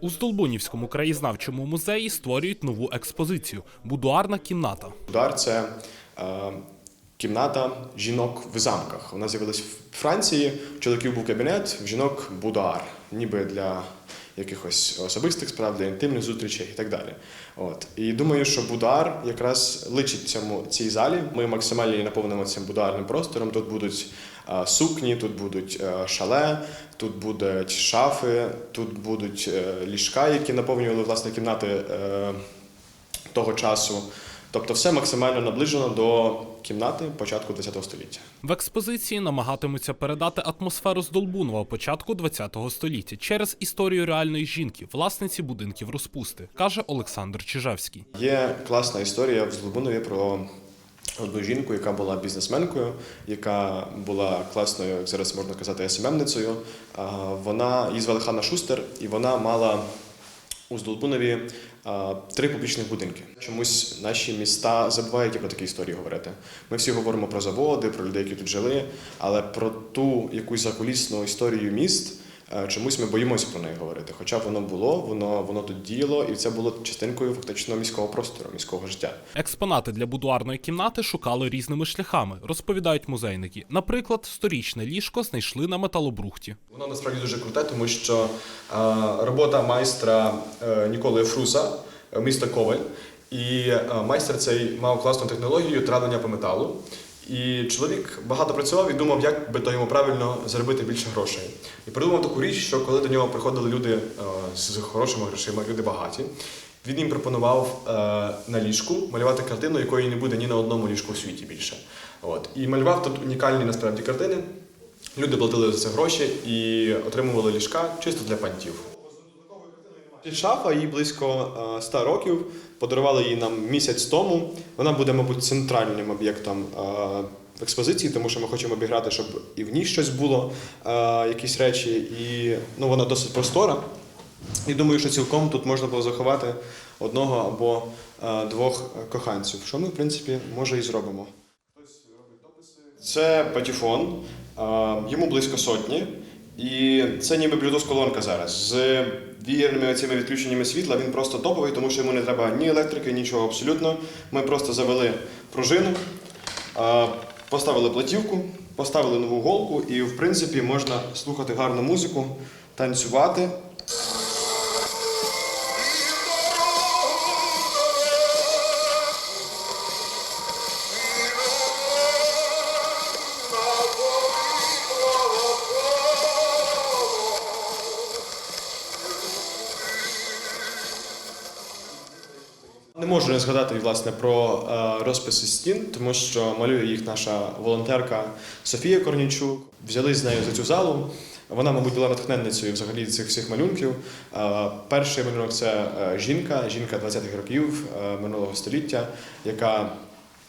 У Столбунівському краєзнавчому музеї створюють нову експозицію будуарна кімната. Будуар це е, кімната жінок в замках. Вона з'явилась в Франції. У чоловіків був кабінет, в жінок будуар, ніби для якихось особистих справ, для інтимних зустрічей і так далі. От. І думаю, що Будар якраз личить цьому цій залі. Ми максимально її наповнимо цим бударним простором. Тут будуть сукні, тут будуть шале, тут будуть шафи, тут будуть е, ліжка, які наповнювали власне кімнати. е, того часу. Тобто все максимально наближено до кімнати початку ХХ століття. В експозиції намагатимуться передати атмосферу Здолбунова початку ХХ століття через історію реальної жінки, власниці будинків розпусти, каже Олександр Чижевський. Є класна історія в Злобунові про одну жінку, яка була бізнесменкою, яка була класною, як зараз можна казати, СММницею. Вона її звали Ханна Шустер, і вона мала у Здолбунові три публічних будинки. Чомусь наші міста забувають про такі історії говорити. Ми всі говоримо про заводи, про людей, які тут жили, але про ту якусь закулісну історію міст. Е, Чомусь ми боїмося про неї говорити. Хоча воно було, воно, воно тут діяло, і це було частинкою фактично міського простору, міського життя. Експонати для будуарної кімнати шукали різними шляхами, розповідають музейники. Наприклад, сторічне ліжко знайшли на металобрухті. Воно насправді дуже круте, тому що е, робота майстра е, Ніколи Фруса, е, міста Коваль. І майстер цей мав класну технологію травлення по металу. І чоловік багато працював і думав, як би то йому правильно заробити більше грошей. І придумав таку річ, що коли до нього приходили люди е, з хорошими грошима, люди багаті, він їм пропонував е, на ліжку малювати картину, якої не буде ні на одному ліжку у світі більше. От. І малював тут унікальні насправді картини. Люди платили за це гроші і отримували ліжка чисто для пантів. Шафа їй близько е, 100 років. Подарували її нам місяць тому. Вона буде, мабуть, центральним об'єктом е, експозиції, тому що ми хочемо обіграти, щоб і в ній щось було, е, якісь речі, і ну, вона досить простора. І думаю, що цілком тут можна було заховати одного або е, двох коханців, що ми, в принципі, може і зробимо. Це патефон, а, йому близько сотні. І це ніби Bluetooth-колонка зараз. З вієрними цими відключеннями світла він просто топовий, тому що йому не треба ні електрики, нічого абсолютно. Ми просто завели пружину, поставили платівку, поставили нову голку, і в принципі можна слухати гарну музику, танцювати. Не можу не згадати власне про е, розписи стін, тому що малює їх наша волонтерка Софія Корнічук. Взяли з нею за цю залу. Вона, мабуть, була натхненницею взагалі цих всіх малюнків. Е, перший малюнок це е, жінка, жінка 20-х років минулого століття, яка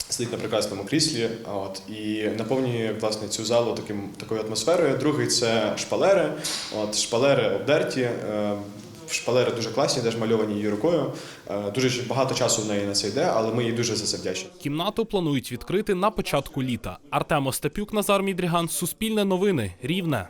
сидить на прекрасному кріслі от, і наповнює власне цю залу таким, такою атмосферою. Другий це шпалери. От, шпалери обдерті. Шпалери дуже класні, теж мальовані її рукою. Е, Дуже багато часу в неї на це йде, але ми їй дуже за це вдячні. Кімнату планують відкрити на початку літа. Артем Остапюк, Назар Мідріган, Суспільне новини, Рівне.